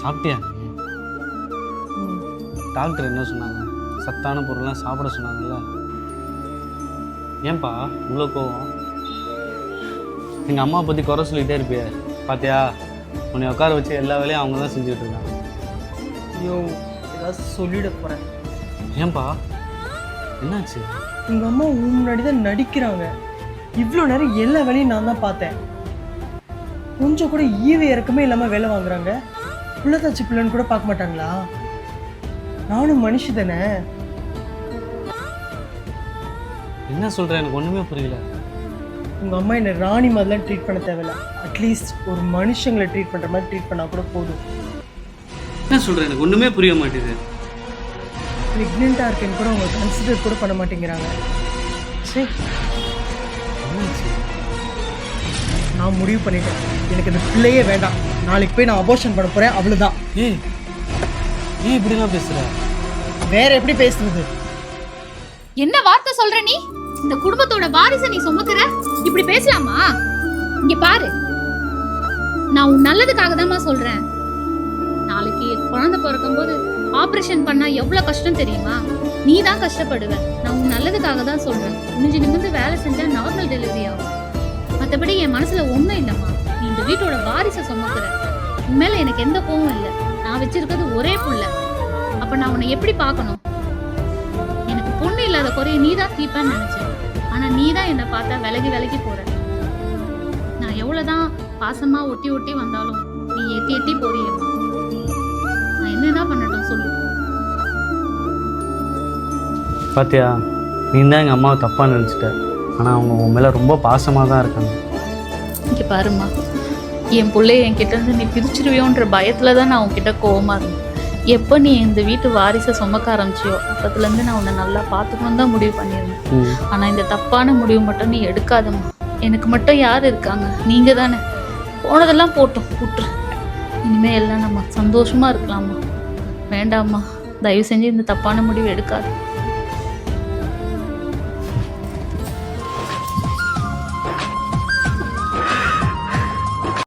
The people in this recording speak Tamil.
சாப்பிட்டியா? டாக்டர் என்ன சொன்னாங்க? சத்தான பொருள்லாம் சாப்பிட சொன்னாங்கல்ல. ஏன்பா இவ்வளோ கோவம்? எங்கள் அம்மா பற்றி குறை சொல்லிகிட்டே இருப்பியே. பாத்தியா? உன்னை உட்கார வச்சு எல்லா வேலையும் அவங்க தான் செஞ்சுட்டு இருக்காங்க. ஐயோ ஏதாவது சொல்லிட போகிறேன் ஏன்பா? என்னாச்சு? உங்கள் அம்மா உன் முன்னாடி தான் நடிக்கிறாங்க. இவ்வளோ நேரம் எல்லா வேலையும் நான் தான் பார்த்தேன். கொஞ்சம் கூட ஈவு இறக்கமே இல்லாமல் வேலை வாங்குறாங்க. புள்ளத்தாச்சி பிள்ளைன்னு கூட பார்க்க மாட்டாங்களா? நானும் மனுஷி தானே. என்ன சொல்கிற எனக்கு ஒன்றுமே புரியல. உங்கள் அம்மா என்னை ராணி மாதிரிலாம் ட்ரீட் பண்ண தேவையில்ல. அட்லீஸ்ட் ஒரு மனுஷங்களை ட்ரீட் பண்ணுற மாதிரி ட்ரீட் பண்ணால் கூட போதும். என்ன சொல்கிற எனக்கு ஒன்றுமே புரிய மாட்டேங்குது. ப்ரெக்னெண்ட்டாக இருக்கேன்னு கூட அவங்க கன்சிடர் கூட பண்ண மாட்டேங்கிறாங்க. சரி நான் முடிவு பண்ணிட்டேன். எனக்கு இந்த பிள்ளையே வேண்டாம். நாளைக்கு போய் நான் அபோஷன் பண்ண போகிறேன் அவ்வளோதான் ஏய் ஏன் இப்படிலாம் பேசுகிற வேற எப்படி பேசுறது? என்ன வார்த்தை சொல்ற நீ? இந்த குடும்பத்தோட வாரிசை நீ சுமக்குற? இப்படி பேசலாமா? இங்க பாரு. நான் உன் நல்லதுக்காக தான்மா சொல்றேன். நாளைக்கு குழந்தை பிறக்கும்போது ஆபரேஷன் பண்ணா எவ்வளவு கஷ்டம் தெரியுமா? நீ தான் கஷ்டப்படுவ. நான் உன் நல்லதுக்காக தான் சொல்றேன். குனிஞ்சு நிமிர்ந்து வேலை செஞ்சா நார்மல் டெலிவரி ஆகும். மற்றபடி என் மனசுல ஒண்ணும் இல்லம்மா. நீ இந்த வீட்டோட வாரிசை சுமக்குற. உன் மேல எனக்கு எந்த கோவம் இல்லை. நான் வச்சிருக்கிறது ஒரே புள்ள. அப்ப நான் உன்னை எப்படி பார்க்கணும்? எனக்கு பொண்ணு இல்லாத குறைய நீ தான் தீப்பேன்னு நினைச்சேன். ஆனா நீ தான் என்னை பார்த்தா விலகி விலகி போற. நான் எவ்வளவுதான் பாசமா ஒட்டி ஒட்டி வந்தாலும் நீ எட்டி எட்டி போறிய. நான் என்னதான் பண்ணட்டும் சொல்லு. பாத்தியா நீ தான் எங்கள் அம்மாவை தப்பாக நினச்சிட்ட. ஆனால் அவங்க உன் மேலே ரொம்ப பாசமாக தான் இருக்காங்க. இங்க பாரும்மா. என் பிள்ளைய என்கிட்ட இருந்து நீ பிரிச்சிருவியோன்ற பயத்துல தான் நான் உன்கிட்ட கோவமா இருந்தேன். எப்போ நீ இந்த வீட்டு வாரிசை சுமக்க ஆரம்பிச்சியோ அப்பத்துலேருந்து நான் உன்னை நல்லா பார்த்துக்கணும் தான் முடிவு பண்ணியிருந்தேன். ம். ஆனா இந்த தப்பான முடிவு மட்டும் நீ எடுக்காதம்மா. எனக்கு மட்டும் யார் இருக்காங்க? நீங்க தானே. போனதெல்லாம் போட்டோம். விட்டுரு. இனிமே எல்லாம் நம்ம சந்தோஷமா இருக்கலாமா வேண்டாம்மா. தயவு செஞ்சு இந்த தப்பான முடிவு எடுக்காத.